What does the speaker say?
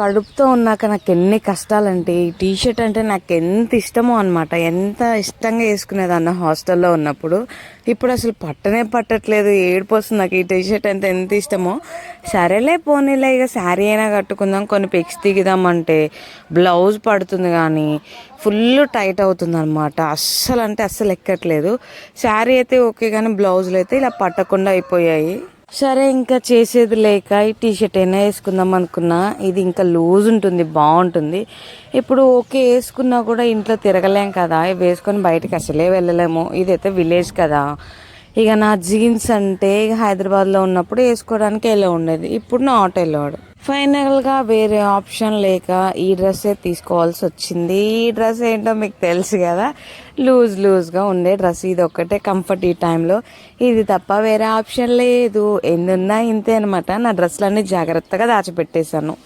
కడుపుతో ఉన్నాక నాకు ఎన్ని కష్టాలంటే ఈ టీ షర్ట్ అంటే నాకు ఎంత ఇష్టమో అనమాట ఎంత ఇష్టంగా వేసుకునేదాన్ని హాస్టల్లో ఉన్నప్పుడు. ఇప్పుడు అసలు పట్టనే పట్టట్లేదు. ఏడిపోస్తుంది నాకు ఈ టీ షర్ట్ అంటే ఎంత ఇష్టమో. సరేలే పోనీలే ఇక శారీ అయినా కట్టుకుందాం. కొన్ని పిక్స్ దిగుదామంటే బ్లౌజ్ పడుతుంది కానీ ఫుల్ టైట్ అవుతుంది అనమాట అస్సలు అంటే అస్సలు ఎక్కట్లేదు. శారీ అయితే ఓకే కానీ బ్లౌజులు అయితే ఇలా పట్టకుండా అయిపోయాయి. సరే ఇంకా చేసేది లేక ఈ టీ షర్ట్ అయినా వేసుకుందాం అనుకున్నా. ఇది ఇంకా లూజ్ ఉంటుంది బాగుంటుంది. ఇప్పుడు ఓకే వేసుకున్నా కూడా ఇంట్లో తిరగలేం కదా. వేసుకొని బయటకు అసలే వెళ్ళలేము. ఇదైతే విలేజ్ కదా. ఇక నా జీన్స్ అంటే ఇక హైదరాబాద్లో ఉన్నప్పుడు వేసుకోవడానికి ఎలా ఉండేది? ఇప్పుడు నా ఆటో వెళ్ళాడు ఫైనల్గా వేరే ఆప్షన్ లేక ఈ డ్రెస్సే తీసుకోవాల్సి వచ్చింది. ఈ డ్రెస్ ఏంటో మీకు తెలుసు కదా. లూజ్ లూజ్గా ఉండే డ్రెస్ ఇది ఒక్కటే కంఫర్ట్ ఈ టైంలో. ఇది తప్ప వేరే ఆప్షన్ లేదు. ఎందున్నా ఇంతే అనమాట నా డ్రెస్లన్నీ జాగ్రత్తగా దాచిపెట్టేశాను.